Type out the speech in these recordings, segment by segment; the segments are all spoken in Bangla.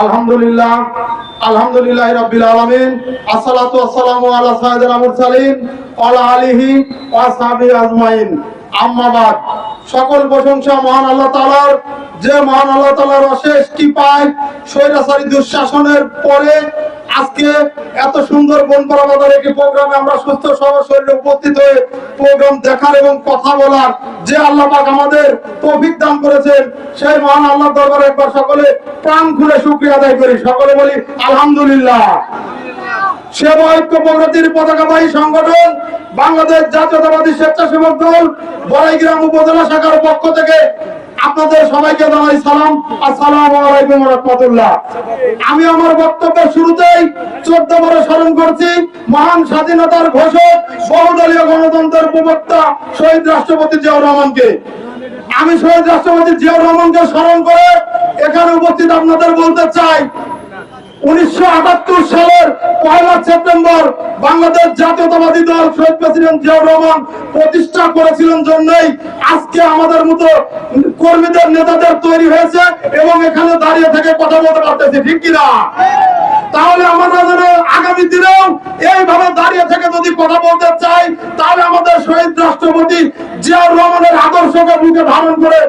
আলহামদুলিল্লাহ আলহামদুলিল্লাহ রাব্বিল আলামিন, আসসালাতু ওয়াসসালামু আলা সাইয়্যিদিল মুরসালিন, ওয়া আলা আলিহি ওয়া সাহবিহি আজমাইন। আম্মা বাদ, সকল প্রশংসা মহান আল্লাহ তাআলার, যে মহান আল্লাহ তাআলার অশেষ কৃপায় স্বৈরাচারী দুঃশাসনের পরে আজকে এত সুন্দর বনপাড়া বাজার একটি প্রোগ্রামে আমরা সুস্থ, সবল, শরীরে উপস্থিত হয়ে প্রোগ্রাম দেখার এবং কথা বলার যে আল্লাহ পাক আমাদের তৌফিক দান করেছেন, সেই মহান আল্লাহ দরবারে একবার সকলে প্রাণ খুলে শুকরিয়া আদায় করি। সকলে বলি, আলহামদুলিল্লাহ। সেবা ঐক্য প্রগতির পতাকাবাহী সংগঠন, বাংলাদেশ জাতীয়তাবাদী স্বেচ্ছাসেবক দল, বড়াইগ্রাম উপজেলা শাখার পক্ষ থেকে আপনাদের সবাইকে জানাই সালাম। আসসালামু আলাইকুম রহমতুল্লাহ। আমি আমার বক্তব্যের শুরুতেই চোদ্দ বারে স্মরণ করছি, মহান স্বাধীনতার ঘোষক, বহুদলীয় গণতন্ত্রের প্রবক্তা শহীদ রাষ্ট্রপতি জিয়াউর রহমানকে। আমি শহীদ রাষ্ট্রপতি জিয়াউর রহমানকে স্মরণ করে এখানে উপস্থিত আপনাদের বলতে চাই, উনিশশো সালের পয়লা সেপ্টেম্বর বাংলাদেশ জাতীয়তাবাদী দল শহীদ প্রেসিডেন্ট জিয়াউর রহমান প্রতিষ্ঠা করেছিলেন জন্যই আজকে আমাদের মতো কর্মীদের, নেতাদের তৈরি হয়েছে এবং এখানে দাঁড়িয়ে থেকে কথা বলতে পারতেছি, ঠিক কিনা তাহলে আমরা যেন আগামী দিনেও এইভাবে দাঁড়িয়ে থেকে যদি কথা বলতে চাই, তাহলে জিয়াউর রহমানের আদর্শকে বুকে ধারণ করে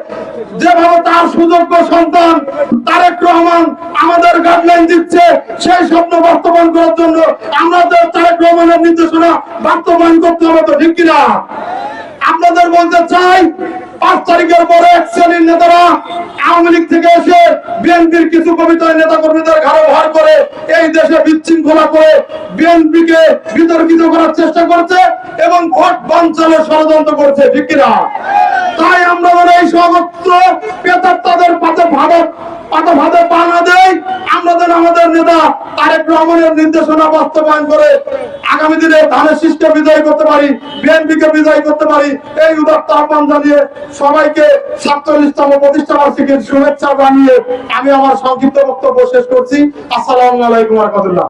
যেভাবে তার সুযোগ্য সন্তান তারেক রহমান আমাদের গাইডলাইন দিচ্ছে, সেই স্বপ্ন বাস্তবায়ন করার জন্য আমরা তারেক রহমানের নির্দেশনা বাস্তবায়ন করতে হবে তো, ঠিক কিনা? আপনাদের বলতে চাই, পাঁচ তারিখের পরে এক শ্রেণির নেতারা আওয়ামী লীগ থেকে এসে বিএনপির কিছু কবিতায় নেতা কর্মীদের করে এই দেশে বিচ্ছৃঙ্খলা করে বিএনপি কে বিতর্কিত করার চেষ্টা করছে এবং ভোট বাঞ্চালের ষড়যন্ত্র করছে, ঠিক কিনা? তাই আমরা বলে এই সমস্ত পেতার তাদের পাতে ভারত পাতে ভাতে পা না দেয় আমরা যেন আমাদের নেতা তারেক রহমানের নির্দেশনা বাস্তবায়ন করে আগামী দিনে ধানের শীষকে বিজয় করতে পারি বিএনপি কে বিজয় করতে পারি, এই উদাত্ত আহ্বান জানিয়ে সবাইকে সাতচল্লিশতম প্রতিষ্ঠা বার্ষিকীর শুভেচ্ছা জানিয়ে আমি আমার সংক্ষিপ্ত বক্তব্য শেষ করছি। আসসালামু আলাইকুম রহমতুল্লাহ।